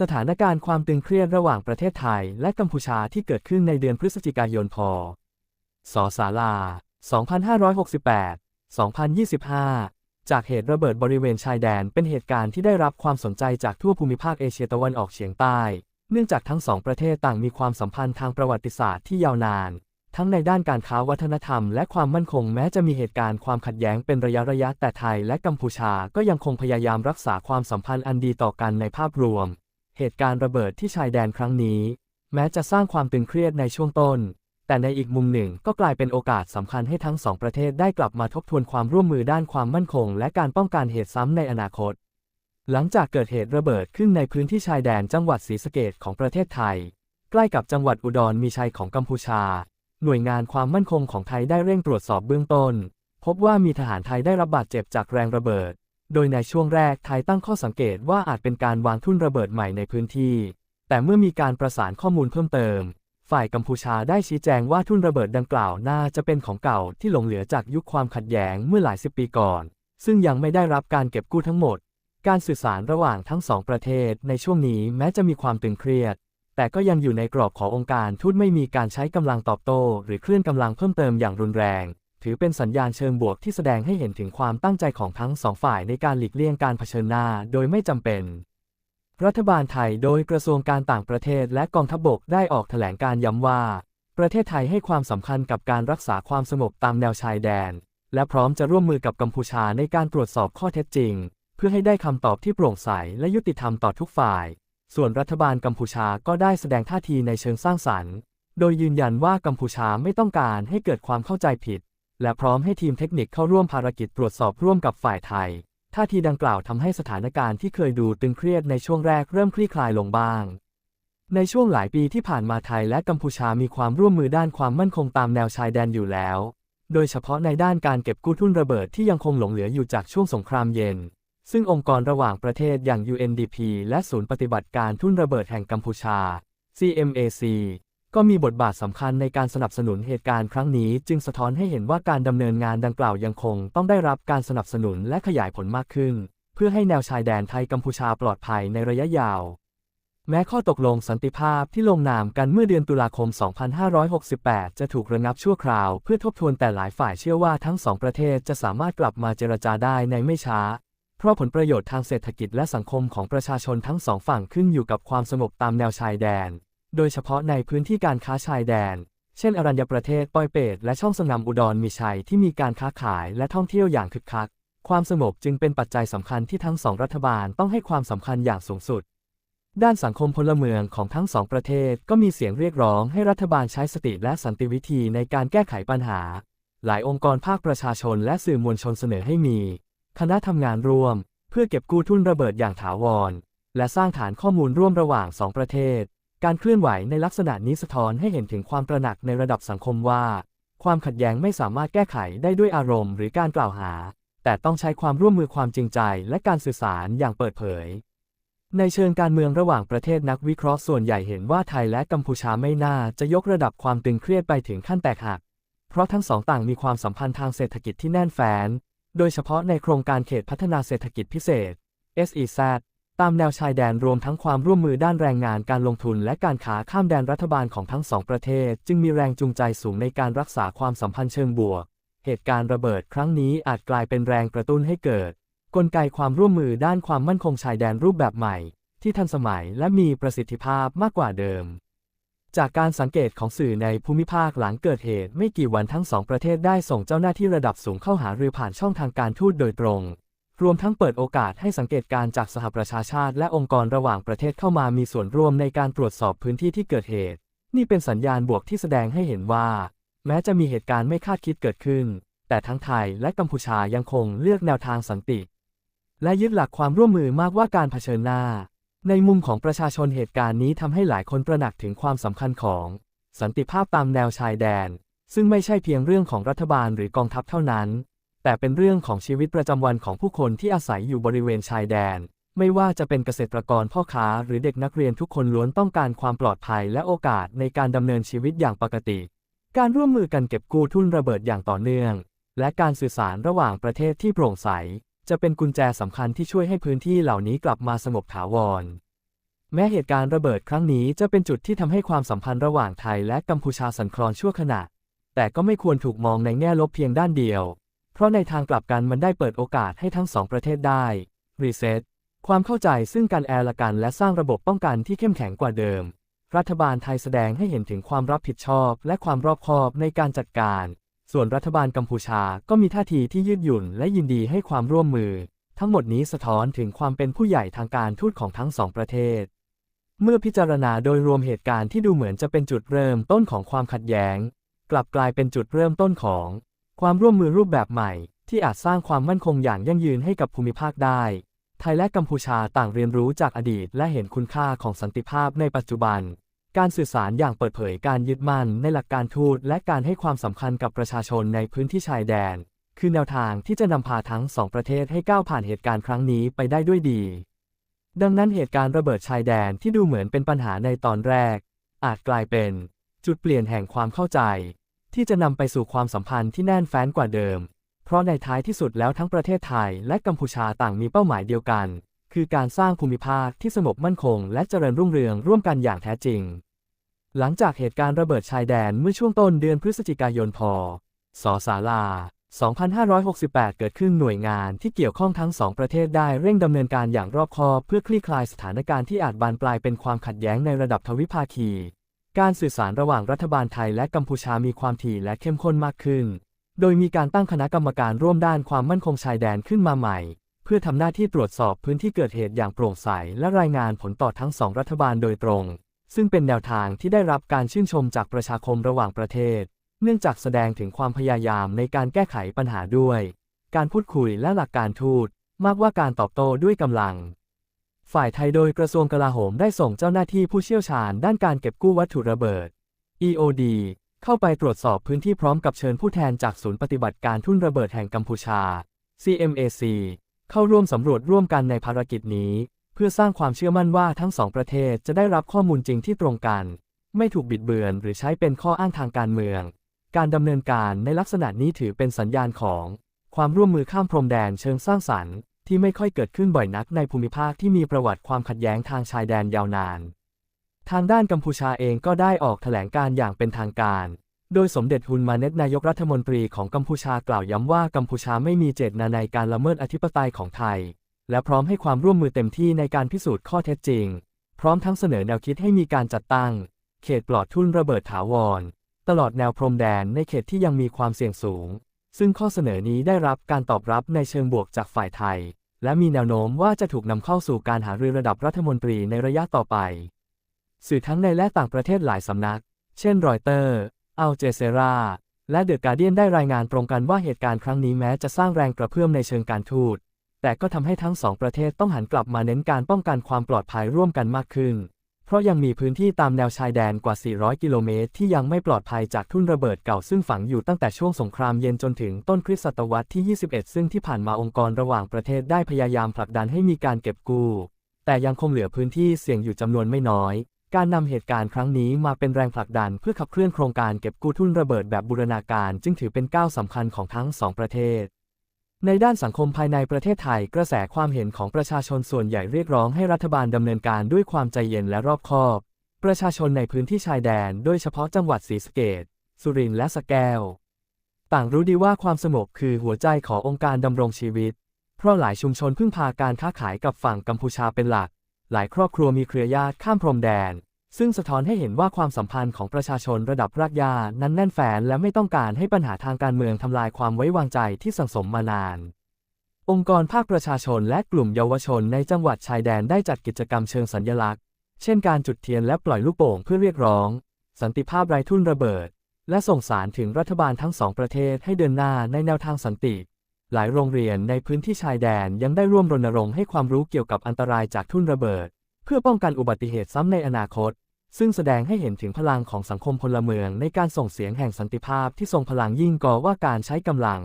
สถานการณ์ความตึงเครียดระหว่างประเทศไทยและกัมพูชาที่เกิดขึ้นในเดือนพฤศจิกายนพศศาลา 2568 2025 จากเหตุระเบิดบริเวณชายแดนเป็นเหตุการณ์ที่ได้รับความสนใจจากทั่วภูมิภาคเอเชียตะวันออกเฉียงใต้ เนื่องจากทั้งสองประเทศต่างมีความสัมพันธ์ทางประวัติศาสตร์ที่ยาวนาน ทั้งในด้านการค้าวัฒนธรรมและความมั่นคงแม้จะมีเหตุการณ์ความขัดแย้งเป็นระยะระยะแต่ไทยและกัมพูชาก็ยังคงพยายามรักษาความสัมพันธ์อันดีต่อกันในภาพรวม เหตุการณ์ระเบิดที่ชายแดนครั้งนี้ แม้จะสร้างความตึงเครียดในช่วงต้น แต่ในอีกมุมหนึ่งก็กลายเป็นโอกาสสำคัญให้ทั้งสองประเทศได้กลับมาทบทวนความร่วมมือด้านความมั่นคง และการป้องกันเหตุซ้ำในอนาคต หลังจากเกิดเหตุระเบิดขึ้นในพื้นที่ชายแดนจังหวัดศรีสะเกษของประเทศไทย ใกล้กับจังหวัดอุดรมีชัยของกัมพูชา หน่วยงานความมั่นคงของไทยได้เร่งตรวจสอบเบื้องต้น พบว่ามีทหารไทยได้รับบาดเจ็บจากแรงระเบิด โดยในช่วงแรกไทยตั้งข้อสังเกตว่าอาจเป็นการวางทุ่นระเบิดใหม่ในพื้นที่ แต่เมื่อมีการประสานข้อมูลเพิ่มเติม ฝ่ายกัมพูชาได้ชี้แจงว่าทุ่นระเบิดดังกล่าวน่าจะเป็นของเก่าที่หลงเหลือจากยุคความขัดแย้งเมื่อหลายสิบปีก่อน ซึ่งยังไม่ได้รับการเก็บกู้ทั้งหมด การสื่อสารระหว่างทั้งสองประเทศในช่วงนี้แม้จะมีความตึงเครียด แต่ก็ยังอยู่ในกรอบขององค์การทูตไม่มีการใช้กำลังตอบโต้ หรือเคลื่อนกำลังเพิ่มเติมอย่างรุนแรง ถือเป็นสัญญาณเชิงบวกที่แสดงให้เห็นถึงความตั้งใจของทั้งสองฝ่ายในการหลีกเลี่ยงการเผชิญหน้าโดยไม่จำเป็น รัฐบาลไทยโดยกระทรวงการต่างประเทศและกองทัพบกได้ออกแถลงการย้ำว่า ประเทศไทยให้ความสำคัญกับการรักษาความสงบตามแนวชายแดน และพร้อมจะร่วมมือกับกัมพูชาในการตรวจสอบข้อเท็จจริง เพื่อให้ได้คำตอบที่โปร่งใสและยุติธรรมต่อทุกฝ่าย ส่วนรัฐบาลกัมพูชาก็ได้แสดงท่าทีในเชิงสร้างสรรค์ โดยยืนยันว่ากัมพูชาไม่ต้องการให้เกิดความเข้าใจผิด และพร้อมให้ทีมเทคนิคเข้าร่วมภารกิจตรวจสอบร่วมกับฝ่ายไทย ท่าทีดังกล่าวทำให้สถานการณ์ที่เคยดูตึงเครียดในช่วงแรกเริ่มคลี่คลายลงบ้าง ในช่วงหลายปีที่ผ่านมาไทยและกัมพูชามีความร่วมมือด้านความมั่นคงตามแนวชายแดนอยู่แล้ว โดยเฉพาะในด้านการเก็บกู้ทุ่นระเบิดที่ยังคงหลงเหลืออยู่จากช่วงสงครามเย็น ซึ่งองค์กรระหว่างประเทศอย่าง UNDP และศูนย์ปฏิบัติการทุ่นระเบิดแห่งกัมพูชา CMAC ก็มีบทบาทสำคัญในการสนับสนุนเหตุการณ์ครั้งนี้ จึงสะท้อนให้เห็นว่าการดำเนินงานดังกล่าวยังคงต้องได้รับการสนับสนุนและขยายผลมากขึ้น เพื่อให้แนวชายแดนไทยกัมพูชาปลอดภัยในระยะยาว แม้ข้อตกลงสันติภาพที่ลงนามกันเมื่อเดือนตุลาคม 2568 จะถูกระงับชั่วคราว เพื่อทบทวนแต่หลายฝ่ายเชื่อว่าทั้งสองประเทศจะสามารถกลับมาเจรจาได้ในไม่ช้าเพราะผลประโยชน์ทางเศรษฐกิจและสังคมของประชาชนทั้งสองฝั่งขึ้นอยู่กับความสงบตามแนวชายแดน โดยเฉพาะในพื้นที่การค้าชายแดน เช่นอรัญญประเทศปอยเปตและช่องสงามอุดรมีชัยที่มีการค้าขายและท่องเที่ยวอย่างคึกคัก ความสงบจึงเป็นปัจจัยสำคัญที่ทั้งสองรัฐบาลต้องให้ความสำคัญอย่างสูงสุด ด้านสังคมพลเมืองของทั้งสองประเทศก็มีเสียงเรียกร้องให้รัฐบาลใช้สติและสันติวิธีในการแก้ไขปัญหา หลายองค์กรภาคประชาชนและสื่อมวลชนเสนอให้มี คณะทำงานร่วม เพื่อเก็บกู้ทุนระเบิดอย่างถาวร และสร้างฐานข้อมูลร่วมระหว่างสองประเทศ การเคลื่อนไหวในลักษณะนี้สะท้อนให้เห็นถึงความตระหนักในระดับสังคมว่า ความขัดแย้งไม่สามารถแก้ไขได้ด้วยอารมณ์หรือการกล่าวหา แต่ต้องใช้ความร่วมมือความจริงใจและการสื่อสารอย่างเปิดเผย ในเชิงการเมืองระหว่างประเทศนักวิเคราะห์ส่วนใหญ่เห็นว่าไทยและกัมพูชาไม่น่าจะยกระดับความตึงเครียดไปถึงขั้นแตกหัก เพราะทั้งสองต่างมีความสัมพันธ์ทางเศรษฐกิจที่แน่นแฟ้น โดยเฉพาะในโครงการเขตพัฒนาเศรษฐกิจพิเศษ SEZ ตามแนวชายแดนรวมทั้งความร่วมมือด้านแรงงานการลงทุนและการค้าข้ามแดนรัฐบาลของทั้งสองประเทศ จึงมีแรงจูงใจสูงในการรักษาความสัมพันธ์เชิงบวก เหตุการณ์ระเบิดครั้งนี้อาจกลายเป็นแรงกระตุ้นให้เกิด กลไกความร่วมมือด้านความมั่นคงชายแดนรูปแบบใหม่ ที่ทันสมัยและมีประสิทธิภาพมากกว่าเดิม จากการสังเกตของสื่อในภูมิภาคหลังเกิดเหตุ ไม่กี่วันทั้งสองประเทศได้ส่งเจ้าหน้าที่ระดับสูงเข้าหารือผ่านช่องทางการทูตโดยตรง รวมทั้งเปิดโอกาสให้สังเกตการจากสหประชาชาติ และองค์กรระหว่างประเทศเข้ามามีส่วนร่วมในการตรวจสอบพื้นที่ที่เกิดเหตุ นี่เป็นสัญญาณบวกที่แสดงให้เห็นว่า แม้จะมีเหตุการณ์ไม่คาดคิดเกิดขึ้น แต่ทั้งไทยและกัมพูชายังคงเลือกแนวทางสันติ และยึดหลักความร่วมมือมากว่าการเผชิญหน้า ในมุมของประชาชนเหตุการณ์นี้ทำให้หลายคนตระหนักถึงความสำคัญของ สันติภาพตามแนวชายแดน ซึ่งไม่ใช่เพียงเรื่องของรัฐบาลหรือกองทัพเท่านั้น แต่เป็นเรื่องของชีวิตประจำวันของผู้คนที่อาศัยอยู่บริเวณชายแดน ไม่ว่าจะเป็นเกษตรกรพ่อค้าหรือเด็กนักเรียนทุกคนล้วนต้องการความปลอดภัยและโอกาสในการดำเนินชีวิตอย่างปกติ การร่วมมือกันเก็บกู้ทุนระเบิดอย่างต่อเนื่อง และการสื่อสารระหว่างประเทศที่โปร่งใส จะเป็นกุญแจสำคัญที่ช่วยให้พื้นที่เหล่านี้กลับมาสงบถาวรแม้เหตุการณ์ระเบิดครั้งนี้จะเป็นจุดที่ทำให้ความสัมพันธ์ระหว่างไทยและกัมพูชาสั่นคลอนชั่วขณะ แต่ก็ไม่ควรถูกมองในแง่ลบเพียงด้านเดียว เพราะในทางกลับกันมันได้เปิดโอกาสให้ทั้งสองประเทศได้ รีเซ็ตความเข้าใจซึ่งการแอละกันและสร้างระบบป้องกันที่เข้มแข็งกว่าเดิม รัฐบาลไทยแสดงให้เห็นถึงความรับผิดชอบและความรอบคอบในการจัดการ ส่วนรัฐบาลกัมพูชาก็มีท่าทีที่ยืดหยุ่นและยินดีให้ความร่วมมือ ทั้งหมดนี้สะท้อนถึงความเป็นผู้ใหญ่ทางการทูตของทั้งสองประเทศ เมื่อพิจารณาโดยรวมเหตุการณ์ที่ดูเหมือนจะเป็นจุดเริ่มต้นของความขัดแย้ง กลับกลายเป็นจุดเริ่มต้นของ ความร่วมมือรูปแบบใหม่ ที่อาจสร้างความมั่นคงอย่างยั่งยืนให้กับภูมิภาคได้ ไทยและกัมพูชาต่างเรียนรู้จากอดีตและเห็นคุณค่าของสันติภาพในปัจจุบัน การสื่อสารอย่างเปิดเผยการยึดมั่นในหลักการทูตและการให้ความสำคัญกับประชาชนในพื้นที่ชายแดน คือแนวทางที่จะนำพาทั้งสองประเทศให้ก้าวผ่านเหตุการณ์ครั้งนี้ไปได้ด้วยดี ดังนั้นเหตุการณ์ระเบิดชายแดนที่ดูเหมือนเป็นปัญหาในตอนแรก อาจกลายเป็น จุดเปลี่ยนแห่งความเข้าใจ ที่จะนำไปสู่ความสัมพันธ์ที่แน่นแฟ้นกว่าเดิม เพราะในท้ายที่สุดแล้วทั้งประเทศไทยและกัมพูชาต่างมีเป้าหมายเดียวกัน คือการสร้างภูมิภาคที่สงบมั่นคง และเจริญรุ่งเรืองร่วมกันอย่างแท้จริง หลังจากเหตุการณ์ระเบิดชายแดนเมื่อช่วงต้นเดือนพฤศจิกายนพศศาลา2568 เกิดขึ้นหน่วยงานที่เกี่ยวข้องทั้งสองประเทศได้เร่งดำเนินการอย่างรอบคอบเพื่อคลี่คลายสถานการณ์ที่อาจบานปลายเป็นความขัดแย้งในระดับทวิภาคี การสื่อสารระหว่างรัฐบาลไทยและกัมพูชามีความถี่และเข้มข้นมากขึ้น โดยมีการตั้งคณะกรรมการร่วมด้านความมั่นคงชายแดนขึ้นมาใหม่ เพื่อทำหน้าที่ตรวจสอบพื้นที่เกิดเหตุอย่างโปร่งใส และรายงานผลต่อทั้งสองรัฐบาลโดยตรง ซึ่งเป็นแนวทางที่ได้รับการชื่นชมจากประชาคมระหว่างประเทศ เนื่องจากแสดงถึงความพยายามในการแก้ไขปัญหาด้วย การพูดคุยและหลักการทูตมากกว่าการตอบโต้ด้วยกำลัง ฝ่ายไทยโดยกระทรวงกลาโหมได้ส่งเจ้าหน้าที่ผู้เชี่ยวชาญด้านการเก็บกู้วัตถุระเบิด EOD เข้าไปตรวจสอบพื้นที่พร้อมกับเชิญผู้แทนจากศูนย์ปฏิบัติการทุ่นระเบิดแห่งกัมพูชา CMAC เข้าร่วมสำรวจร่วมกันในภารกิจนี้ เพื่อสร้างความเชื่อมั่นว่าทั้งสองประเทศจะได้รับข้อมูลจริงที่ตรงกัน ไม่ถูกบิดเบือนหรือใช้เป็นข้ออ้างทางการเมือง การดำเนินการในลักษณะนี้ถือเป็นสัญญาณของ ความร่วมมือข้ามพรมแดนเชิงสร้างสรรค์ ที่ไม่ค่อยเกิดขึ้นบ่อยนักในภูมิภาคที่มีประวัติความขัดแย้งทางชายแดนยาวนาน ทางด้านกัมพูชาเองก็ได้ออกแถลงการอย่างเป็นทางการ โดยสมเด็จฮุนมาเน็ตนายกรัฐมนตรีของกัมพูชากล่าวย้ำว่ากัมพูชาไม่มีเจตนาในการละเมิดอธิปไตยของไทย และพร้อมให้ความร่วมมือเต็มที่ในการพิสูจน์ข้อเท็จจริง พร้อมทั้งเสนอแนวคิดให้มีการจัดตั้ง เขตปลอดทุ่นระเบิดถาวร ตลอดแนวพรมแดนในเขตที่ยังมีความเสี่ยงสูงซึ่งข้อเสนอนี้ได้รับการตอบรับในเชิงบวกจากฝ่ายไทย และมีแนวโน้มว่าจะถูกนำเข้าสู่การหารือระดับรัฐมนตรีในระยะต่อไป สื่อทั้งในและต่างประเทศหลายสำนัก เช่นรอยเตอร์อัลเจเซราและเดอะการเดียนได้รายงานตรงกันว่าเหตุการณ์ครั้งนี้แม้จะสร้างแรงกระเพื่อมในเชิงการทูต แต่ก็ทำให้ทั้งสองประเทศต้องหันกลับมาเน้นการป้องกันความปลอดภัยร่วมกันมากขึ้น เพราะยังมีพื้นที่ตามแนวชายแดนกว่า 400 กิโลเมตรที่ยังไม่ปลอดภัยจากทุ่นระเบิดเก่าซึ่งฝังอยู่ตั้งแต่ช่วงสงครามเย็นจนถึงต้นคริสตศตวรรษที่ 21 ซึ่งที่ผ่านมาองค์กรระหว่างประเทศได้พยายามผลักดันให้มีการเก็บกู้ แต่ยังคงเหลือพื้นที่เสี่ยงอยู่จำนวนไม่น้อย การนำเหตุการณ์ครั้งนี้มาเป็นแรงผลักดันเพื่อขับเคลื่อนโครงการเก็บกู้ทุ่นระเบิดแบบบูรณาการ จึงถือเป็นก้าวสำคัญของทั้งสองประเทศ ในด้านสังคมภายในประเทศไทย กระแสความเห็นของประชาชนส่วนใหญ่เรียกร้องให้รัฐบาลดำเนินการด้วยความใจเย็นและรอบคอบ ประชาชนในพื้นที่ชายแดน โดยเฉพาะจังหวัดศรีสะเกษสุรินทร์และสะแก้ว ต่างรู้ดีว่าความสงบคือหัวใจขององค์การดำรงชีวิต เพราะหลายชุมชนพึ่งพาการค้าขายกับฝั่งกัมพูชาเป็นหลัก หลายครอบครัวมีเครือญาติข้ามพรมแดน ซึ่งสะท้อนให้เห็นว่าความสัมพันธ์ของประชาชนระดับรากหญ้านั้นแน่นแฟ้นและไม่ต้องการให้ปัญหาทางการเมืองทำลายความไว้วางใจที่สังสมมานาน องค์กรภาคประชาชนและกลุ่มเยาวชนในจังหวัดชายแดนได้จัดกิจกรรมเชิงสัญลักษณ์ เช่นการจุดเทียนและปล่อยลูกโป่งเพื่อเรียกร้อง สันติภาพไร้ทุ่นระเบิด และส่งสารถึงรัฐบาลทั้งสองประเทศให้เดินหน้าในแนวทางสันติหลายโรงเรียนในพื้นที่ชายแดนยังได้ร่วมรณรงค์ให้ความรู้เกี่ยวกับอันตรายจากทุ่นระเบิด พื่อป้องกันอุบัติเหตุซ้ำในอนาคต ซึ่งแสดงให้เห็นถึงพลังของสังคมพลเมืองในการส่งเสียงแห่งสันติภาพที่ทรงพลังยิ่งกว่าว่าการใช้กำลัง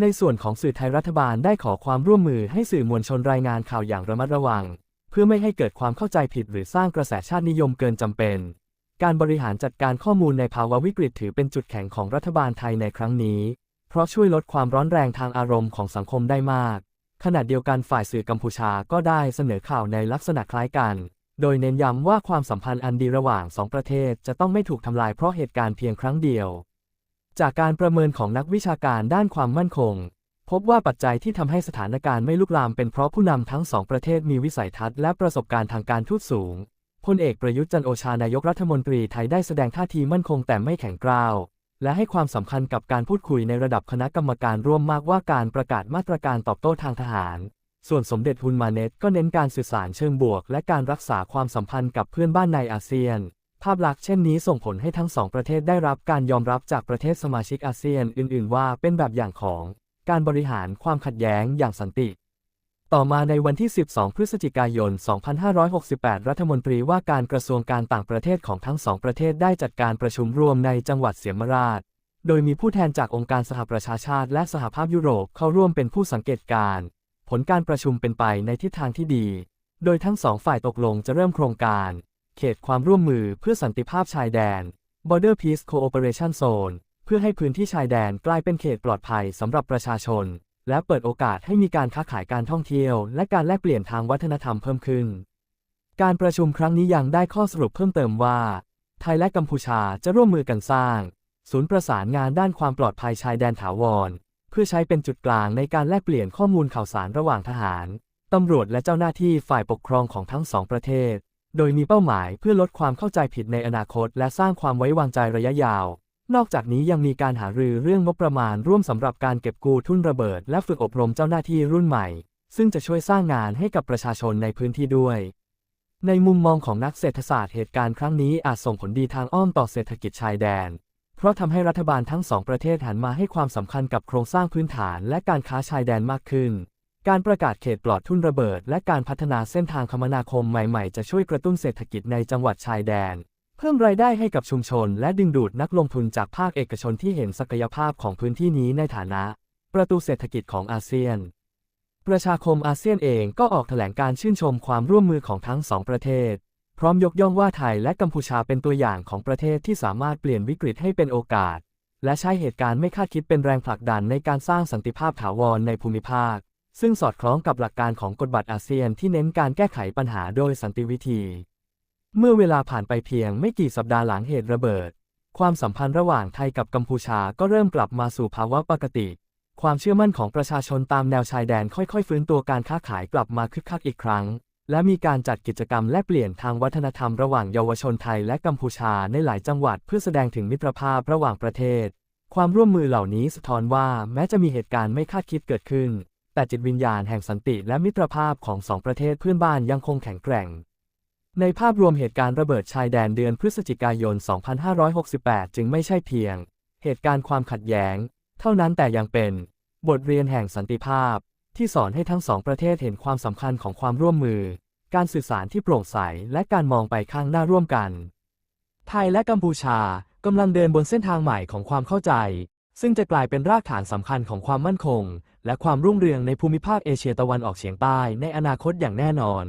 ในส่วนของสื่อไทยรัฐบาลได้ขอความร่วมมือให้สื่อมวลชนรายงานข่าวอย่างระมัดระวัง เพื่อไม่ให้เกิดความเข้าใจผิดหรือสร้างกระแสชาตินิยมเกินจำเป็น การบริหารจัดการข้อมูลในภาวะวิกฤตถือเป็นจุดแข็งของรัฐบาลไทยในครั้งนี้ เพราะช่วยลดความร้อนแรงทางอารมณ์ของสังคมได้มาก ขณะเดียวกันฝ่ายสื่อกัมพูชาก็ได้เสนอข่าวในลักษณะคล้ายกัน โดยเน้นย้ำว่าความสัมพันธ์อันดีระหว่างสองประเทศจะต้องไม่ถูกทำลายเพราะเหตุการณ์เพียงครั้งเดียว จากการประเมินของนักวิชาการด้านความมั่นคง พบว่าปัจจัยที่ทำให้สถานการณ์ไม่ลุกลามเป็นเพราะผู้นำทั้งสองประเทศมีวิสัยทัศน์และประสบการณ์ทางการทูตสูงพลเอกประยุทธ์จันโอชานายกรัฐมนตรีไทยได้แสดงท่าทีมั่นคงแต่ไม่แข็งกร้าว และให้ความสำคัญกับการพูดคุยในระดับคณะกรรมการร่วมมากว่าการประกาศมาตรการตอบโต้ทางทหาร ส่วนสมเด็จฮุนมาเน็ตก็เน้นการสื่อสารเชิงบวก และการรักษาความสัมพันธ์กับเพื่อนบ้านในอาเซียน ภาพลักษณ์เช่นนี้ส่งผลให้ทั้งสองประเทศได้รับการยอมรับจากประเทศสมาชิกอาเซียนอื่น ๆ ว่าเป็นแบบอย่างของ การบริหารความขัดแย้งอย่างสันติ ต่อมาในวันที่ 12 พฤศจิกายน 2568 รัฐมนตรีว่าการกระทรวงการต่างประเทศของทั้งสองประเทศได้จัดการประชุมร่วมในจังหวัดเสียมราช โดยมีผู้แทนจากองค์การสหประชาชาติและสหภาพยุโรปเข้าร่วมเป็นผู้สังเกตการณ์ผลการประชุมเป็นไปในทิศทางที่ดี โดยทั้งสองฝ่ายตกลงจะเริ่มโครงการ เขตความร่วมมือเพื่อสันติภาพชายแดน Border Peace Cooperation Zone เพื่อให้พื้นที่ชายแดนกลายเป็นเขตปลอดภัยสำหรับประชาชน และเปิดโอกาสให้มีการค้าขายการท่องเที่ยว และการแลกเปลี่ยนทางวัฒนธรรมเพิ่มขึ้น การประชุมครั้งนี้ยังได้ข้อสรุปเพิ่มเติมว่า ไทยและกัมพูชาจะร่วมมือกันสร้าง ศูนย์ประสานงานด้านความปลอดภัยชายแดนถาวร เพื่อใช้เป็นจุดกลางในการแลกเปลี่ยนข้อมูลข่าวสารระหว่างทหาร ตำรวจและเจ้าหน้าที่ฝ่ายปกครองของทั้งสองประเทศ โดยมีเป้าหมายเพื่อลดความเข้าใจผิดในอนาคต และสร้างความไว้วางใจระยะยาว นอกจากนี้ยังมีการหารือเรื่องงบประมาณร่วมสำหรับการเก็บกู้ทุนระเบิด และฝึกอบรมเจ้าหน้าที่รุ่นใหม่ ซึ่งจะช่วยสร้างงานให้กับประชาชนในพื้นที่ด้วย ในมุมมองของนักเศรษฐศาสตร์เหตุการณ์ครั้งนี้อาจส่งผลดีทางอ้อมต่อเศรษฐกิจชายแดน เพราะทำให้รัฐบาลทั้งสองประเทศหันมาให้ความสำคัญกับโครงสร้างพื้นฐานและการค้าชายแดนมากขึ้น การประกาศเขตปลอดทุนระเบิด และการพัฒนาเส้นทางคมนาคมใหม่ ๆ จะช่วยกระตุ้นเศรษฐกิจในจังหวัดชายแดน พิ่มรายได้ให้กับชุมชน และดึงดูดนักลงทุนจากภาคเอกชนที่เห็นศักยภาพของพื้นที่นี้ในฐานะ ประตูเศรษฐกิจของอาเซียน ประชาคมอาเซียนเองก็ออกแถลงการชื่นชมความร่วมมือของทั้งสองประเทศ พร้อมยกย่องว่าไทยและกัมพูชาเป็นตัวอย่างของประเทศที่สามารถเปลี่ยนวิกฤตให้เป็นโอกาส และใช้เหตุการณ์ไม่คาดคิดเป็นแรงผลักดันในการสร้างสันติภาพถาวรในภูมิภาค ซึ่งสอดคล้องกับหลักการของกฎบัตรอาเซียนที่เน้นการแก้ไขปัญหาโดยสันติวิธี เมื่อเวลาผ่านไปเพียงไม่กี่สัปดาห์หลังเหตุระเบิด ความสัมพันธ์ระหว่างไทยกับกัมพูชาก็เริ่มกลับมาสู่ภาวะปกติ ความเชื่อมั่นของประชาชนตามแนวชายแดนค่อยๆ ฟื้นตัวการค้าขายกลับมาคึกคักอีกครั้ง และมีการจัดกิจกรรมแลกเปลี่ยนทางวัฒนธรรมระหว่างเยาวชนไทยและกัมพูชาในหลายจังหวัดเพื่อแสดงถึงมิตรภาพระหว่างประเทศ ความร่วมมือเหล่านี้สะท้อนว่าแม้จะมีเหตุการณ์ไม่คาดคิดเกิดขึ้น แต่จิตวิญญาณแห่งสันติและมิตรภาพของสองประเทศเพื่อนบ้านยังคงแข็งแกร่ง ในภาพรวมเหตุการณ์ระเบิดชายแดนเดือนพฤศจิกายน 2568 จึงไม่ใช่เพียง เหตุการณ์ความขัดแย้ง เท่านั้นแต่ยังเป็น บทเรียนแห่งสันติภาพ ที่สอนให้ทั้งสองประเทศเห็นความสำคัญของความร่วมมือ การสื่อสารที่โปร่งใสและการมองไปข้างหน้าร่วมกัน ไทยและกัมพูชากำลังเดินบนเส้นทางใหม่ของความเข้าใจ ซึ่งจะกลายเป็นรากฐานสำคัญของความมั่นคง และความรุ่งเรืองในภูมิภาคเอเชียตะวันออกเฉียงใต้ในอนาคตอย่างแน่นอน